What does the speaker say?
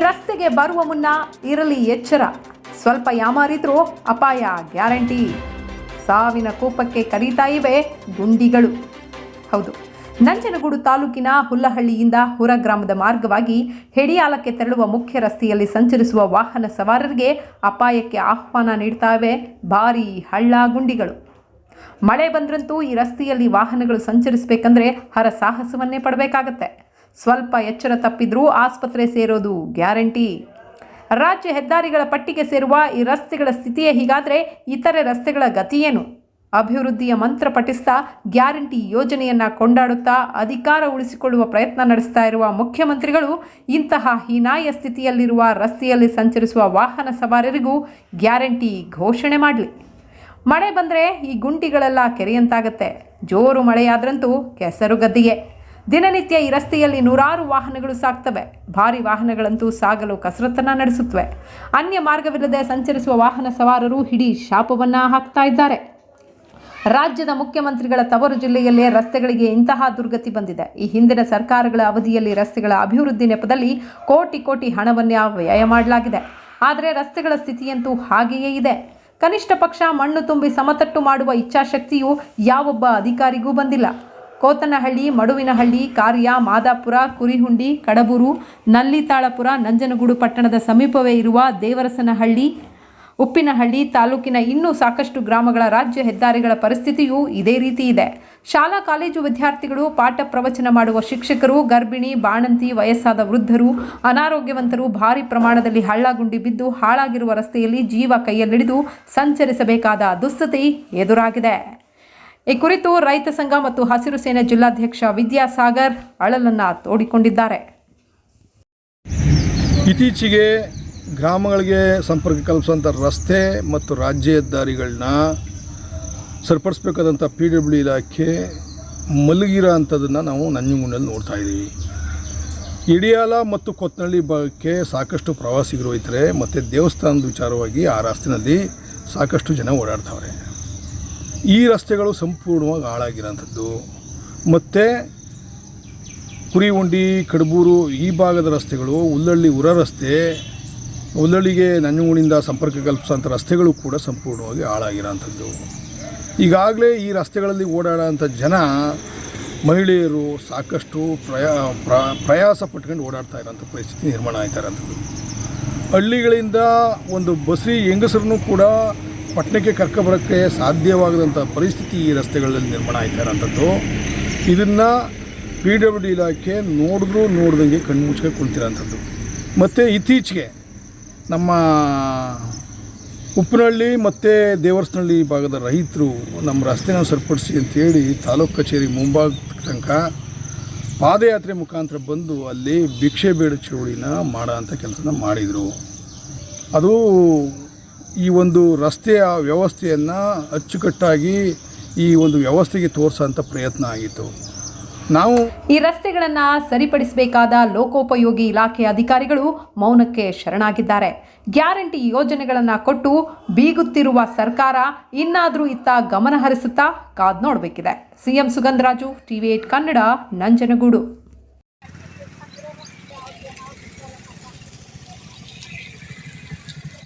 ಮನೆಗೆ ಬರುವ ಮುನ್ನ ಇರಲಿ ಎಚ್ಚರ. ಸ್ವಲ್ಪ ಯಾಮಾರಿದ್ರೂ ಅಪಾಯ ಗ್ಯಾರಂಟಿ. ಸಾವಿನ ಕೋಪಕ್ಕೆ ಕರೀತಾ ಇವೆ ಗುಂಡಿಗಳು. ಹೌದು. ನಂಜನಗೂಡು ತಾಲೂಕಿನ ಹುಲ್ಲಹಳ್ಳಿಯಿಂದ ಹುರ ಗ್ರಾಮದ ಮಾರ್ಗವಾಗಿ ಹೆಡಿಯಾಲಕ್ಕೆ ತೆರಳುವ ಮುಖ್ಯ ರಸ್ತೆಯಲ್ಲಿ ಸಂಚರಿಸುವ ವಾಹನ ಸವಾರರಿಗೆ ಅಪಾಯಕ್ಕೆ ಆಹ್ವಾನ ನೀಡ್ತಾವೆ ಭಾರೀ ಹಳ್ಳ ಗುಂಡಿಗಳು ಮಳೆ ಬಂದ್ರಂತೂ ಈ ರಸ್ತೆಯಲ್ಲಿ ವಾಹನಗಳು ಸಂಚರಿಸಬೇಕಂದ್ರೆ ಹರಸಾಹಸವನ್ನೇ ಪಡಬೇಕಾಗತ್ತೆ. ಸ್ವಲ್ಪ ಎಚ್ಚರ ತಪ್ಪಿದ್ರೂ ಆಸ್ಪತ್ರೆ ಸೇರೋದು ಗ್ಯಾರಂಟಿ. ರಾಜ್ಯ ಹೆದ್ದಾರಿಗಳ ಪಟ್ಟಿಗೆ ಸೇರುವ ಈ ರಸ್ತೆಗಳ ಸ್ಥಿತಿಯೇ ಹೀಗಾದರೆ ಇತರೆ ರಸ್ತೆಗಳ ಗತಿಯೇನು? ಅಭಿವೃದ್ಧಿಯ ಮಂತ್ರ ಪಠಿಸ್ತಾ ಗ್ಯಾರಂಟಿ ಯೋಜನೆಯನ್ನು ಕೊಂಡಾಡುತ್ತಾ ಅಧಿಕಾರ ಉಳಿಸಿಕೊಳ್ಳುವ ಪ್ರಯತ್ನ ನಡೆಸ್ತಾ ಇರುವ ಮುಖ್ಯಮಂತ್ರಿಗಳು ಇಂತಹ ಹೀನಾಯ ಸ್ಥಿತಿಯಲ್ಲಿರುವ ರಸ್ತೆಯಲ್ಲಿ ಸಂಚರಿಸುವ ವಾಹನ ಸವಾರರಿಗೂ ಗ್ಯಾರಂಟಿ ಘೋಷಣೆ ಮಾಡಲಿ. ಮಳೆ ಬಂದರೆ ಈ ಗುಂಡಿಗಳೆಲ್ಲ ಕೆರೆಯಂತಾಗತ್ತೆ. ಜೋರು ಮಳೆಯಾದ್ರಂತೂ ಕೆಸರು ಗದ್ದಿಗೆ ದಿನನಿತ್ಯ ಈ ರಸ್ತೆಯಲ್ಲಿ ನೂರಾರು ವಾಹನಗಳು ಸಾಗ್ತವೆ. ಭಾರಿ ವಾಹನಗಳಂತೂ ಸಾಗಲು ಕಸರತ್ತನ್ನು ನಡೆಸುತ್ತವೆ. ಅನ್ಯ ಮಾರ್ಗವಿಲ್ಲದೆ ಸಂಚರಿಸುವ ವಾಹನ ಸವಾರರು ಹಿಡಿ ಶಾಪವನ್ನ ಹಾಕ್ತಾ ಇದ್ದಾರೆ. ರಾಜ್ಯದ ಮುಖ್ಯಮಂತ್ರಿಗಳ ತವರು ಜಿಲ್ಲೆಯಲ್ಲೇ ರಸ್ತೆಗಳಿಗೆ ಇಂತಹ ದುರ್ಗತಿ ಬಂದಿದೆ. ಈ ಹಿಂದಿನ ಸರ್ಕಾರಗಳ ಅವಧಿಯಲ್ಲಿ ರಸ್ತೆಗಳ ಅಭಿವೃದ್ಧಿ ನೆಪದಲ್ಲಿ ಕೋಟಿ ಕೋಟಿ ಹಣವನ್ನೇ ವ್ಯಯ ಮಾಡಲಾಗಿದೆ. ಆದರೆ ರಸ್ತೆಗಳ ಸ್ಥಿತಿಯಂತೂ ಹಾಗೆಯೇ ಇದೆ. ಕನಿಷ್ಠ ಪಕ್ಷ ಮಣ್ಣು ತುಂಬಿ ಸಮತಟ್ಟು ಮಾಡುವ ಇಚ್ಛಾಶಕ್ತಿಯು ಯಾವೊಬ್ಬ ಅಧಿಕಾರಿಗೂ ಬಂದಿಲ್ಲ. ಕೋತನಹಳ್ಳಿ, ಮಡುವಿನಹಳ್ಳಿ, ಕಾರ್ಯ, ಮಾದಾಪುರ, ಕುರಿಹುಂಡಿ, ಕಡಬೂರು, ನಲ್ಲಿತಾಳಪುರ, ನಂಜನಗೂಡು ಪಟ್ಟಣದ ಸಮೀಪವೇ ಇರುವ ದೇವರಸನಹಳ್ಳಿ, ಉಪ್ಪಿನಹಳ್ಳಿ ತಾಲೂಕಿನ ಇನ್ನೂ ಸಾಕಷ್ಟು ಗ್ರಾಮಗಳ ರಾಜ್ಯ ಹೆದ್ದಾರಿಗಳ ಪರಿಸ್ಥಿತಿಯೂ ಇದೇ ರೀತಿ ಇದೆ. ಶಾಲಾ, ಕಾಲೇಜು ವಿದ್ಯಾರ್ಥಿಗಳು ಪಾಠ ಪ್ರವಚನ ಮಾಡುವ ಶಿಕ್ಷಕರು, ಗರ್ಭಿಣಿ, ಬಾಣಂತಿ, ವಯಸ್ಸಾದ ವೃದ್ಧರು, ಅನಾರೋಗ್ಯವಂತರು ಭಾರಿ ಪ್ರಮಾಣದಲ್ಲಿ ಹಳ್ಳಗುಂಡಿ ಬಿದ್ದು ಹಾಳಾಗಿರುವ ರಸ್ತೆಯಲ್ಲಿ ಜೀವ ಕೈಯಲ್ಲಿಡಿದು ಸಂಚರಿಸಬೇಕಾದ ದುಸ್ಥಿತಿ ಎದುರಾಗಿದೆ. ಈ ಕುರಿತು ರೈತ ಸಂಘ ಮತ್ತು ಹಸಿರು ಸೇನೆ ಜಿಲ್ಲಾಧ್ಯಕ್ಷ ವಿದ್ಯಾಸಾಗರ್ ಅಳಲನ್ನು ತೋಡಿಕೊಂಡಿದ್ದಾರೆ. ಇತ್ತೀಚೆಗೆ ಗ್ರಾಮಗಳಿಗೆ ಸಂಪರ್ಕ ಕಲ್ಪಿಸುವಂಥ ರಸ್ತೆ ಮತ್ತು ರಾಜ್ಯ ಹೆದ್ದಾರಿಗಳನ್ನ ಸರಿಪಡಿಸ್ಬೇಕಾದಂಥ ಪಿ ಡಬ್ಲ್ಯೂ ಇಲಾಖೆ ಮಲಗಿರೋ ಅಂಥದ್ದನ್ನು ನಾವು ನಂಜನಗೂಡಲ್ಲಿ ನೋಡ್ತಾ ಇದ್ದೀವಿ. ಇಡಿಯಾಲ ಮತ್ತು ಕೊತ್ತನಳ್ಳಿ ಭಾಗಕ್ಕೆ ಸಾಕಷ್ಟು ಪ್ರವಾಸಿಗರು ಹೋಯ್ತಾರೆ ಮತ್ತು ದೇವಸ್ಥಾನದ ವಿಚಾರವಾಗಿ ಆ ರಸ್ತೆಯಲ್ಲಿ ಸಾಕಷ್ಟು ಜನ ಓಡಾಡ್ತಾವ್ರೆ. ಈ ರಸ್ತೆಗಳು ಸಂಪೂರ್ಣವಾಗಿ ಹಾಳಾಗಿರೋಂಥದ್ದು. ಮತ್ತು ಕುರಿಗುಂಡಿ ಕಡಬೂರು ಈ ಭಾಗದ ರಸ್ತೆಗಳು, ಉಲ್ಲಳ್ಳಿ ಉರ ರಸ್ತೆ, ಉಲ್ಲಳ್ಳಿಗೆ ನಂಜನಗೂಡಿಂದ ಸಂಪರ್ಕ ಕಲ್ಪಿಸೋಂಥ ರಸ್ತೆಗಳು ಕೂಡ ಸಂಪೂರ್ಣವಾಗಿ ಹಾಳಾಗಿರೋಂಥದ್ದು. ಈಗಾಗಲೇ ಈ ರಸ್ತೆಗಳಲ್ಲಿ ಓಡಾಡೋಂಥ ಜನ ಮಹಿಳೆಯರು ಸಾಕಷ್ಟು ಪ್ರಯಾ, ಪ್ರ- ಪ್ರಯಾಸ ಪಟ್ಕೊಂಡು ಓಡಾಡ್ತಾ ಇರೋಂಥ ಪರಿಸ್ಥಿತಿ ನಿರ್ಮಾಣ ಆಯ್ತಾ ಹಳ್ಳಿಗಳಿಂದ ಒಂದು ಬಸ್ರಿ ಹೆಂಗಸರನ್ನು ಕೂಡ ಪಟ್ಟಣಕ್ಕೆ ಕರ್ಕೊಬರೋಕ್ಕೆ ಸಾಧ್ಯವಾಗದಂಥ ಪರಿಸ್ಥಿತಿ ಈ ರಸ್ತೆಗಳಲ್ಲಿ ನಿರ್ಮಾಣ ಆಯ್ತಾ ಇರೋಂಥದ್ದು. ಇದನ್ನು ಪಿ ಡಬ್ಲ್ಯೂ ಡಿ ಇಲಾಖೆ ನೋಡಿದ್ರೂ ನೋಡ್ದಂಗೆ ಕಣ್ಮುಚ್ಕೊಂಡು ಕುಳಿತಿರೋಂಥದ್ದು ಮತ್ತು ಇತ್ತೀಚೆಗೆ ನಮ್ಮ ಉಪ್ಪನಹಳ್ಳಿ ಮತ್ತು ದೇವರಸನಹಳ್ಳಿ ಭಾಗದ ರೈತರು ನಮ್ಮ ರಸ್ತೆನ ಸರಿಪಡಿಸಿ ಅಂತೇಳಿ ತಾಲೂಕು ಕಚೇರಿ ಮುಂಭಾಗ ತನಕ ಪಾದಯಾತ್ರೆ ಮುಖಾಂತರ ಬಂದು ಅಲ್ಲಿ ಭಿಕ್ಷೆ ಬೇಡ ಚಳುವಳಿನ ಮಾಡೋ ಅಂಥ ಕೆಲಸನ ಮಾಡಿದರು. ಅದು ಈ ಒಂದು ರಸ್ತೆಯ ವ್ಯವಸ್ಥೆಯನ್ನು ಅಚ್ಚುಕಟ್ಟಾಗಿ ಈ ಒಂದು ವ್ಯವಸ್ಥೆಗೆ ತೋರಿಸುವಂಥ ಪ್ರಯತ್ನ ಆಗಿತ್ತು. ನಾವು ಈ ರಸ್ತೆಗಳನ್ನು ಸರಿಪಡಿಸಬೇಕಾದ ಲೋಕೋಪಯೋಗಿ ಇಲಾಖೆ ಅಧಿಕಾರಿಗಳು ಮೌನಕ್ಕೆ ಶರಣಾಗಿದ್ದಾರೆ. ಗ್ಯಾರಂಟಿ ಯೋಜನೆಗಳನ್ನು ಕೊಟ್ಟು ಬೀಗುತ್ತಿರುವ ಸರ್ಕಾರ ಇನ್ನಾದರೂ ಇತ್ತ ಗಮನ ಹರಿಸುತ್ತಾ ಕಾದ್ ನೋಡಬೇಕಿದೆ. CM Sugandharaju TV eight Kannada, Nanjangud.